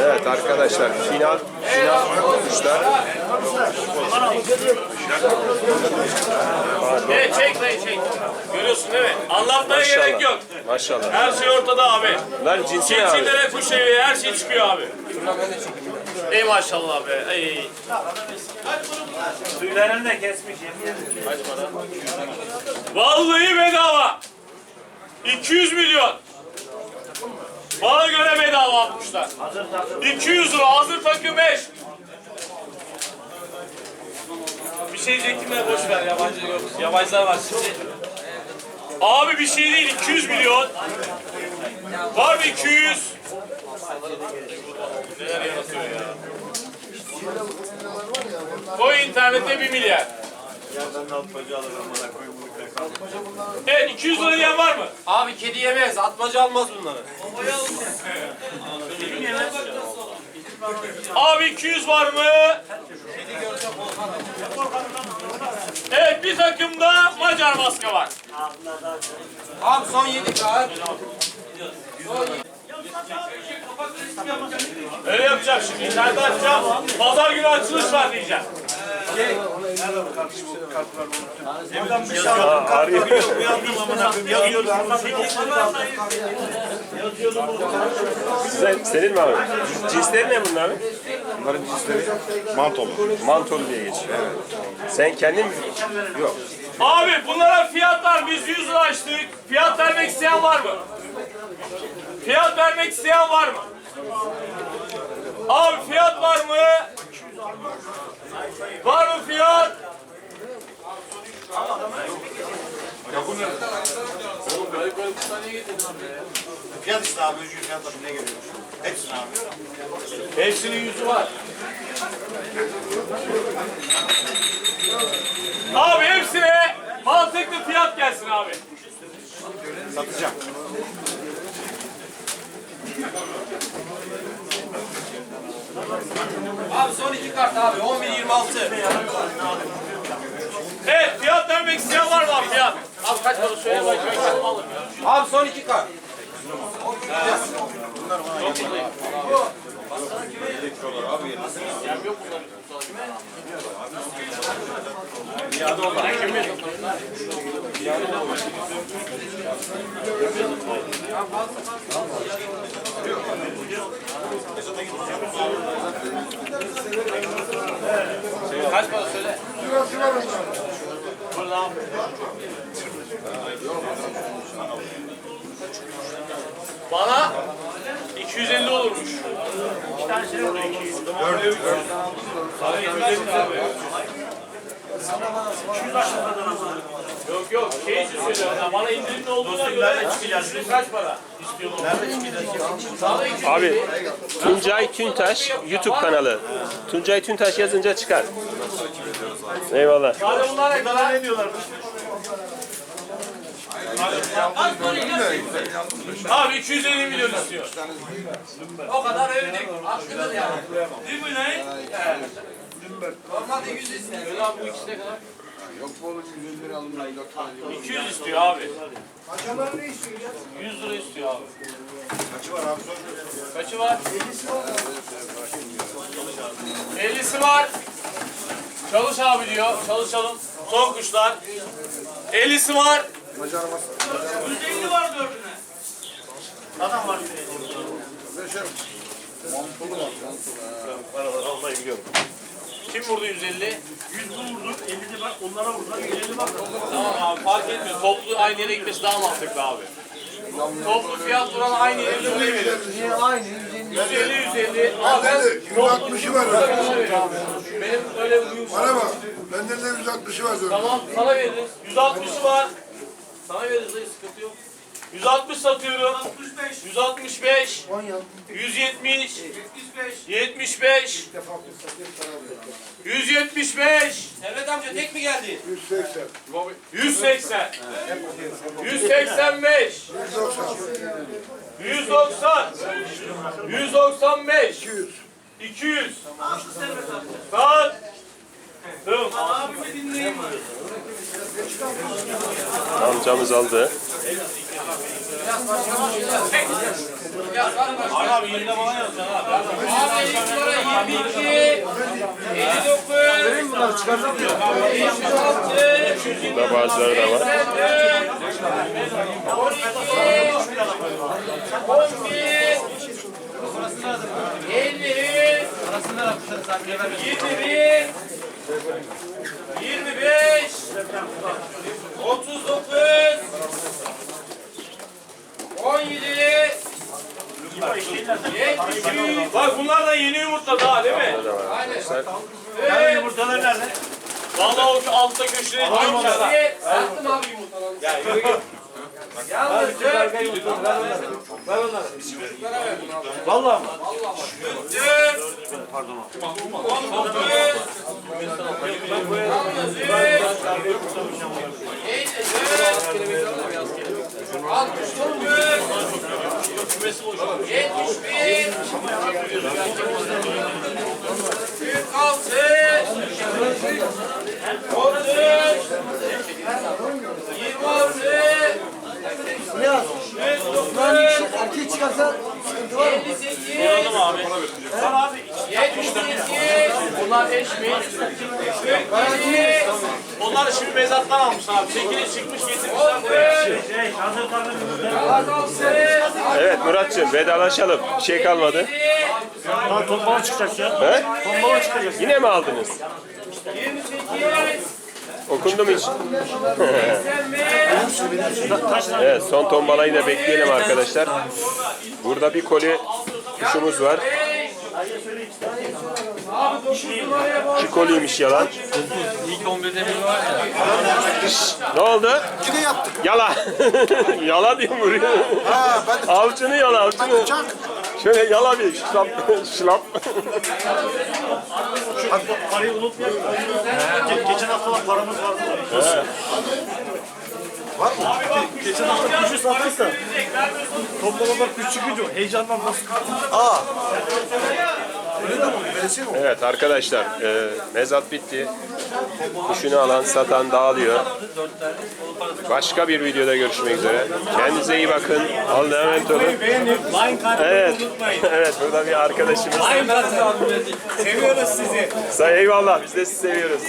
Evet arkadaşlar final final tutmuşlar. Evet çek dayı çek. Görüyorsun değil mi? Anlatmaya gerek yok. Maşallah. Her şey ortada abi. Bunlar cinsi ne abi? Çinçinlere kuş evi her şey çıkıyor abi. Ey maşallah be. Ey. Tüylerini de kesmiş yemin Vallahi bedava. 200 milyon. Bana göre bedava atmışlar. 200 lira hazır takım 5. Bir şey diyecektim de boş ver yabancı yok. Yabancılar var şimdi. Abi bir şey değil 200 milyon. Var mı 200? Neler yaratıyor ya. Koy internette 1 milyar. Evet 200 lira diyen var mı? Abi kedi yemez, atmaca almaz bunları. Abi 200 var mı? Evet bir takımda Macar maske var. Abi son 7 kağıt. Öyle yapacağım şimdi. İnternette açacağım. Pazar günü açılış var diyeceğim. Senin mi abi? Cinsleri ne bunların? Bunların cinsleri mantolu. Mantolu diye geçiyor. Sen kendin mi? Yok. Abi bunlara fiyatlar biz 100 lira açtık. Fiyat vermek isteyen var mı? Fiyat vermek isteyen var mı? Abi fiyat var mı? Var mı fiyat? Fiyat işte abi, özgür fiyatla ne geliyor? Hepsini abi. Hepsinin yüzü var. Abi hepsine mantıklı fiyat gelsin abi. Satacağım. Abi son 2 kart abi, 11 26. Evet fiyat vermek isteyen var mı abi fiyat? Abi kaç para söyle bakayım ben kendim alırım ya. Abi son 2 kart. Kaç para söyle? Bana 250 olurmuş. İki tane şey oldu 200. Sana 250 abi. 200 aşağıdan Yok yok şey için söylüyorum. ya, Bana indirimli olduğuna göre indirim kaç para istiyorsun? Sana 250 Abi Tuncay Tüntaş YouTube kanalı. Tuncay Tüntaş yazınca çıkar. Eyvallah. Ne? Ne diyorlar? Abi 250 milyon istiyor. O kadar övdük. Hakkıdır yani. Değil mi lan? Normalde 100 ister. Öyle abi bu ikisi ne kadar? Yok bu oğlum 150 lira alın ben 4 tane. 200 istiyor abi. 100 lira istiyor abi. Kaçı var abi? Kaçı var? 50'si var. Çalış abi diyor. Çalışalım. Son kuşlar. 50'si var. Macar masa. 150 var dördüne. Adam var. Beşer. Mantolu var. Mantolu. Kim vurdu 150? 100 vurduk, 50 de bak onlara vurdular, 150 bak. Tamam abi fark etmiyor. Toplu aynı yere gitmesi daha mantıklı abi. Toplu fiyat duran aynı yere veriyor. Niye aynı 150 150 150. Abi ben Bende de 160'ı var. benim öyle bir uyum. Bana bak. Bende de 160'ı var. Tamam sana veririz. 160'ı var. Sana veririz dayı sıkıntı yok. 160 satıyorum. 165. 170. 75. 175. Evet amca tek mi geldi? 180. 180. 185. 190. 190. 195. 200. 200. Saat. Tamam. Amcamız aldı. Mı? Abi yerine bana yazacaksın abi. Abi ilk numara 22, 59, 56, Burada bazıları da var. 73, Bak bunlar da yeni yumurtladı ha değil mi? Arkadaşlar. Yani yumurtalar nerede? Vallahi o şu altta köşeye koymuş ya. Sattım abi yumurtaları. Ya yürü git. Yalnız dört, Vallahi mı? dört, on dokuz, yalnız üç, altmış dokuz, yetmiş bir, kırk altı, otuz, yirmi dokuz, Erkek çıkarsa sıkıntı var mı? 58, Soralım abi. 78, bunlar eş mi? 47, Onlar şimdi mezattan almış abi. Çekili çıkmış getirmişler 14, buraya. Şey. 16, Evet Muratçım vedalaşalım. Bir şey kalmadı. Daha tombala çıkacak ya. He? Tombala çıkacak. Yine mi aldınız? 28, Okundu mu hiç? 85, Kaç tane? Evet son tombalayı da bekleyelim arkadaşlar. Burada bir koli kuşumuz var. Abi 9 numaraya bak. İki koliymiş yalan. İlk 11'de bir var ya. Ne oldu? Yine yaptık. Yala. yala diyor vuruyor. Ha ben de Avcını yala avcını. çak. Şöyle yala bir şlap şlap. Bak bu parayı unutmayalım. Ge- geçen hafta da paramız vardı. Var mı? Geçen hafta kuşu sattık da. Toplamalar kuş çıkınca heyecandan nasıl? Evet arkadaşlar e, mezat bitti. Kuşunu alan satan dağılıyor. Başka bir videoda görüşmek üzere. Kendinize iyi bakın. Allah'a emanet olun. Evet. evet burada bir arkadaşımız. Seviyoruz sizi. Say eyvallah biz de sizi seviyoruz.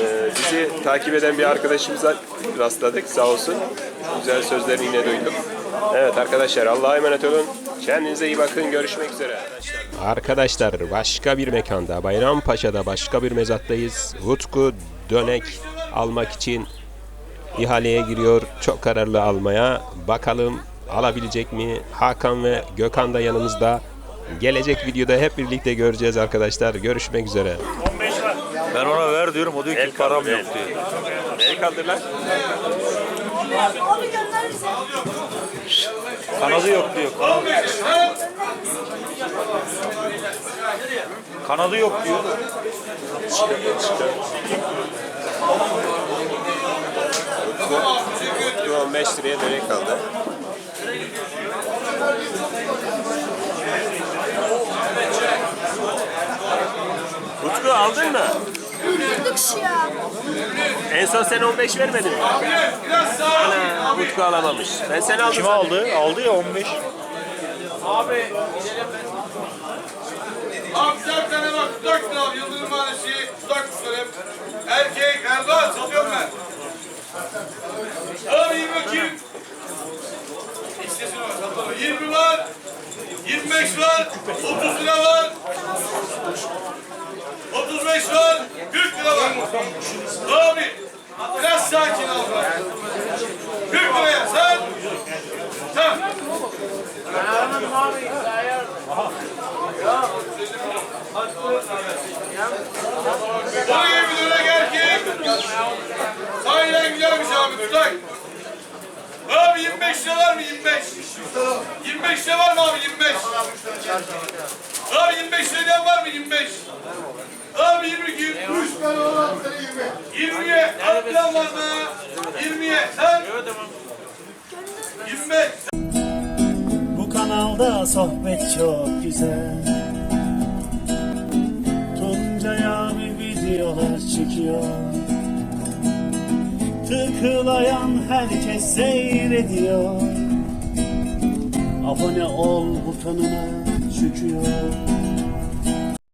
Ee, bizi takip eden bir arkadaşımıza rastladık sağ olsun. Güzel sözlerini yine duyduk. Evet arkadaşlar Allah'a emanet olun. Kendinize iyi bakın. Görüşmek üzere. Arkadaşlar başka bir mekanda Bayrampaşa'da başka bir mezattayız. Utku dönek almak için ihaleye giriyor. Çok kararlı almaya. Bakalım alabilecek mi? Hakan ve Gökhan da yanımızda. Gelecek videoda hep birlikte göreceğiz arkadaşlar. Görüşmek üzere. Ben ona ver diyorum o diyor ki param yok diyor. El kaldır lan. Kanadı yok diyor. Kanadı, kanadı yok diyor. Utku 15 liraya dönek kaldı. Utku aldın mı? En son sen 15 vermedin mi? Ana, Utku alamamış. Ben sen aldım. Kim aldı? Aldı ya 15. Abi Abi sen tane bak tutak sınav Yıldırım Mahallesi tutak kuşlarım. Erkek Erdoğan satıyorum ben. Abi 20 bakayım. İstesine bak satalım. 20 var. 25 var. 30 lira var. 35 var. 40 lira var. Abi biraz sakin ol. bak. 40 liraya sen. Sen. Bir dönek erkek. Sahiden güzelmiş abi tutak. Abi 25 lira var mı 25? 25 lira var mı abi 25? Abi 25 lira var mı 25? Abi 22. 3 tane olan 20. 20'ye al plan var mı? 20'ye sen. 25. Kanalda sohbet çok güzel. Tuncay abi videolar çekiyor. Tıklayan herkes seyrediyor. Abone ol butonuna çıkıyor